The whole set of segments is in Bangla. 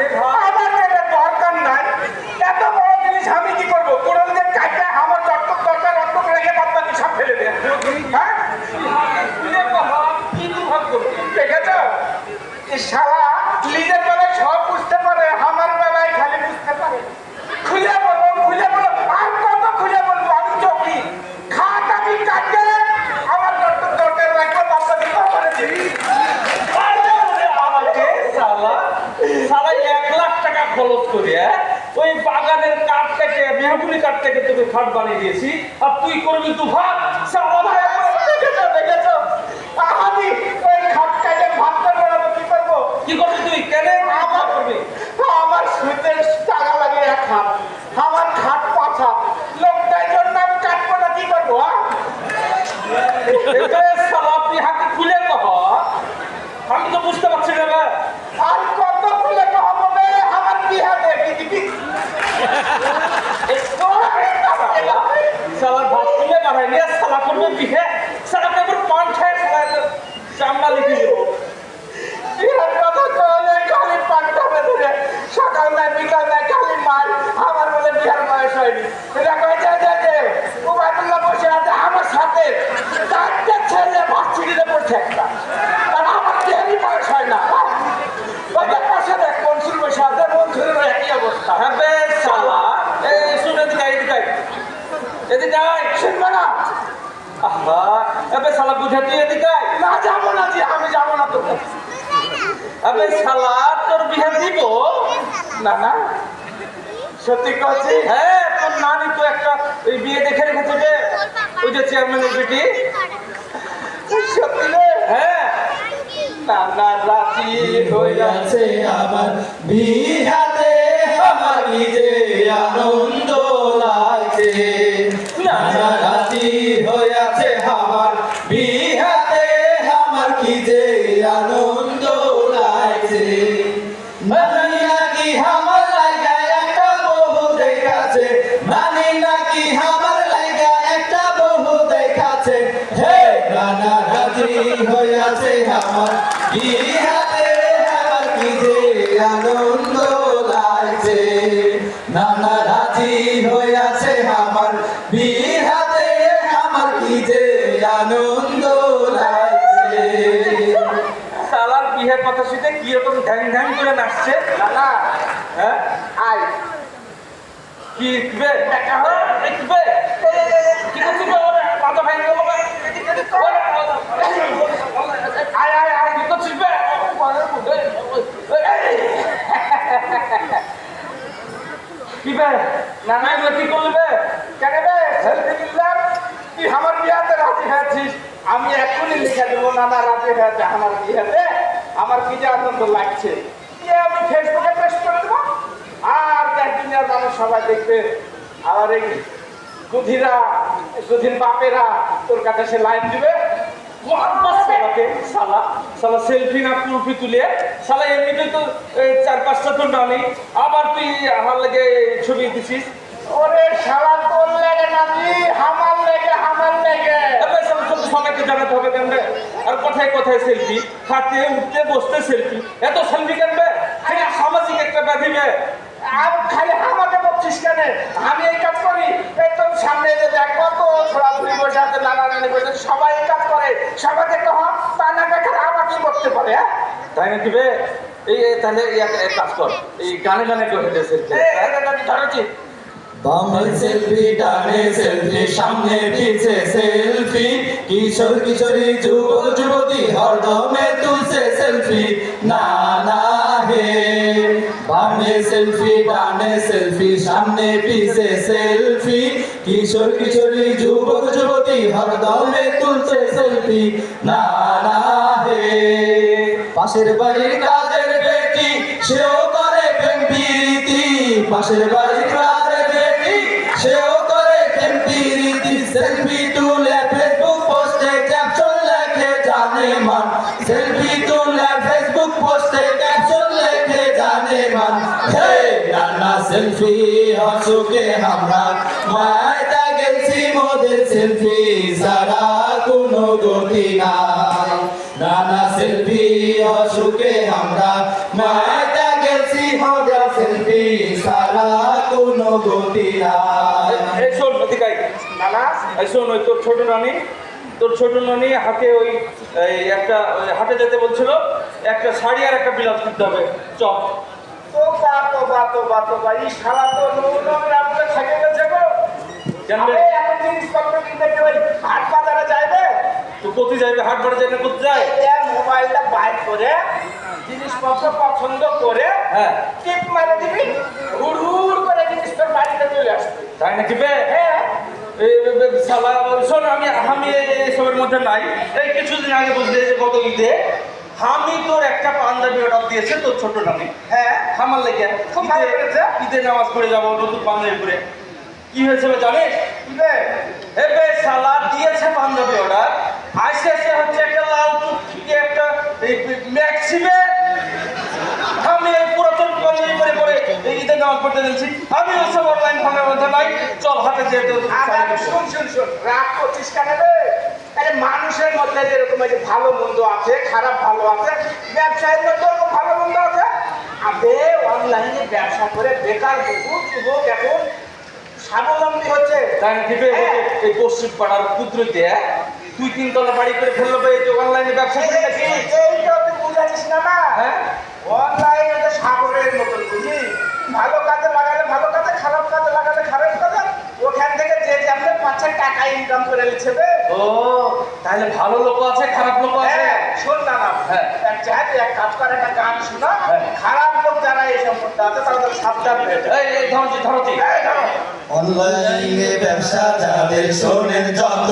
আমার দরকার নাই। এত বড় জিনিস আমি কি করব? কোরআন যে কাটটা আমার রক্ত দরকার, রক্ত রেখে বাদ বাকি সব ফেলে দেন হ্যাঁ? কি দুর্ভাগ্য দেখেছ? এই শালা নিজের বেলায় সব বুঝতে পারে, আমার বেলায় খালি বুঝতে পারে খুলে বলো খুলে বলো আর কত খুলে বলব আমি চকি খাট আমি কাটে আমার রক্ত দরকার রাখব বাদ বাকি সব করে দিই আরে ওরে আমাকে শালা শালা এক লাখ টাকা খরচ করে হ্যাঁ? ওই বাগানের কাঠটাকে কাঠ থেকে তোকে খাট বানিয়ে দিয়েছি। আর তুই করবি তু ভাত ভাই দেখেছ দেখেছ আমি ওই খাট কাটে ভাত করব কি করব কি করবি তুই কেন আমার করবি আমার সুইতে টাকা লাগে এক হাত আমার খাট পাছা লোকটাই জন্য আমি কাটবো না কি করব হ্যাঁ? এবে শালা তুই হাতে খুলে কহ আমি তো বুঝতে পারছি না রে। আর কত খুলে হবে আমার বিহা দেখি দিবি শালা ভাত খুলে বানাই নিয়ে শালা করবে বিহে শালা কেবল পান খায় শালা এত চামড়া লিখে দেবো বিহার কথা কলে খালি পান্তা বেঁধে সকাল নাই বিকাল নাই খালি মার আমার বলে বিহার বয়স হয়নি এটা কয়ে যে যে যে উবায়দুল্লাহ বসে আছে আমার সাথে চারটে ছেলে পড়ছে একটা আমার বিহারই বয়স হয় না। ওদের পাশে দেখ মনসুর বসে আছে মনসুরের একই অবস্থা। হ্যাঁ বেশ শালা। এই শুনে আয়, এদিকে। এদিকে শুনবে না? আহা এবে শালা বুঝে তুই এদিকে। না যাব না জি আমি যাব না তোকে। এবে শালা তোর বিহে দিব? না না। সত্যি হ্যাঁ তোর নানি তো একটা ওই বিয়ে দেখে রেখেছে যে ওই যে চেয়ারম্যানের বেটি সত্যি রে হ্যাঁ নানা রাজি হইয়াছে আমার। বিহাতে আমার যে আনন্দ লাগছে নানা রাতি হইয়াছে আমার। বিহাতে আমার কি যে আনন্দ লাগছে। নাকি আমার কি যে আনন্দ লাগছে শালার বিয়ের কথা শুনে কি রকম ঢ্যাং ঢ্যাং করে নাচছে? নানা হ্যাঁ? আয় কি কি করছিস মাথা ভাঙ আয় আয় আয় কি করছিস বে? কি না না কি করলি বে কেন রে সেলফি দিলাম তুই আমার বিয়াতে রাজি হয়েছিস আমি এখনই লিখে দেবো নানা রাজি হয়েছে আমার বিয়াতে আমার কি যে আনন্দ লাগছে আমি ফেসবুকে পোস্ট করে দেবো। আর দেখ দুনিয়ার মানুষ সবাই দেখবে আর এই গুধিরা গুধির বাপেরা তোর কাছে সে লাইন দিবে। শালা সেলফি না কুলফি তুলে এমনিতে তো চার পাঁচটা তো আবার তুই আমার লাগে ছবি দিছিস ওরে শালা তোর লেগে নামি হামার লেগে হামার লেগে এবার শালা তোকে সবাইকে জানাতে হবে কেন রে? আর কোথায় কোথায় সেলফি খাতে উঠতে বসতে সেলফি এত সেলফি কেনবে সামাজিক একটা ব্যাধিবে আর খালি আমাকে বলছিস কেন? আমি এই কাজ করি। একদম সামনে যে দেখ কত ছোড়াছুড়ি বসে আছে নানা নানি বসে সবাই এই কাজ করে। সবাইকে কহ তা না দেখে আমাকে করতে পারে হ্যাঁ? তাই নাকি বে? এই তাহলে কাজ কর। এই গানে গানে করে দে সেলফি এই, এই, এই, এই, ধরেছি সেলফি, ডানে সেলফি, সামনে পিছে সেলফি। কিশোর, কিশোরী যুবতী, হরদমে তুলছে সেলফি। না না, হে। বামে সেলফি, ডানে সেলফি, সামনে পিছে সেলফি। কিশোর, কিশোরী যুবতী, হরদমে তুলছে সেলফি। না না, হে। পাশের বাড়ির কাজের বেটি সেও করে প্রেম পাশের বাড়ির সেলফি হসুকে আমরা মায়টা গেছি মোদের সেলফি সারা কোনো গতি নাই। নানা সেলফি অসুখে আমরা মায়টা গেছি গতি নাই। এই শোন নদীকাই নানা? এই শোন ওই তোর ছোট নানি তোর ছোট নানি হাতে ওই একটা ওই হাটে যেতে বলছিল একটা শাড়ি আর একটা বিলাস কিনতে হবে চল। তো বা তো বা তো বা তো বা এই শালা তো নৌনমের আমলে থেকে গেছে গো। জানবে? এখন জিনিসপত্র কিনতে গেলে হাট বাজারে যাইবে? তো কোথায় যাইবে? হাট বাড়ি যাইবে কোথায়? যায় মোবাইলটা বাইর করে জিনিসপত্র পছন্দ করে হ্যাঁ। টিপ মারে দিবি হুড় হুড় করে জিনিসপত্র বাড়িতে চলে আসবে। তাই নাকি বে? হ্যাঁ। শোন আমি আমি এই- এইসবের মধ্যে নাই। এই কিছুদিন আগে বুঝলে যে গত ঈদে আমি তোর একটা পাঞ্জাবি অর্ডার দিয়েছে তোর ছোট নানি হ্যাঁ। আমার লেগে। খুব ভালো ঈদে- করেছে। ঈদে নামাজ পড়ে যাব নতুন পাঞ্জাবি পরে। কি হয়েছে জানিস? দিবে এ বে শালা দিয়েছে পাঞ্জাবি অর্ডার আইসে এসে হচ্ছে একটা লাল টুকটুকি একটা ম্যাক্সিমে আমি এই পুরাতন পাঞ্জাবি পরে পরে এই ঈদে নামাজ পড়তে যাচ্ছি। আমি ওসব অনলাইন ফোনের মধ্যে নাই। চল হাতে যেতে শুন শুন শুন। রাগ করছিস কেন মানুষের মধ্যে যেরকম এই যে ভালো মন্দ আছে খারাপ ভালো আছে ব্যবসায়ের মধ্যে ভালো মন্দ আছে আবে অনলাইনে ব্যবসা করে বেকার বহু যুবক এখন স্বাবলম্বী হচ্ছে। তাই দিবে হ্যাঁ। এই পশ্চিম পাড়ার কুদ্রুতে তুই তিনতলা বাড়ি করে ফেলল এই যে অনলাইনে ব্যবসা করে নাকি? এই- এইটা তুই বুঝাচ্ছিস না না হ্যাঁ? অনলাইনে তো সাগরের মতন বুঝলি? ভালো কাজে লাগালে ভালো কাজে খারাপ কাজে লাগালে খারাপ কাজে ওখান থেকে যে যেমন পাচ্ছে টাকা ইনকাম করে নিচ্ছে বে। ও। তাহলে ভালো লোক আছে খারাপ লোক আছে? হ্যাঁ, শোন না না হ্যাঁ। এক চাইতে এক কাজ করে একটা গান শোনা। হ্যাঁ। খারাপ লোক যারা এই সম্পর্কে আছে তারা তারা সাবধান হয়ে এই ধরছি ধরছি অনলাইনে ব্যবসা যাদের শোনেন যত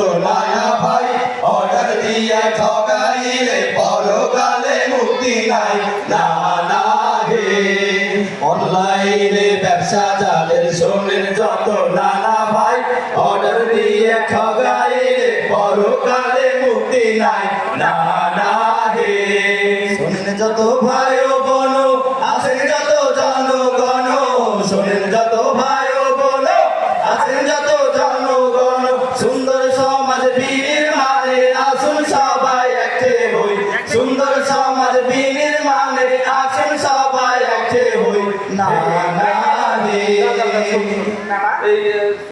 পরকালে মুক্তি নাই। না না হে। যত ভাই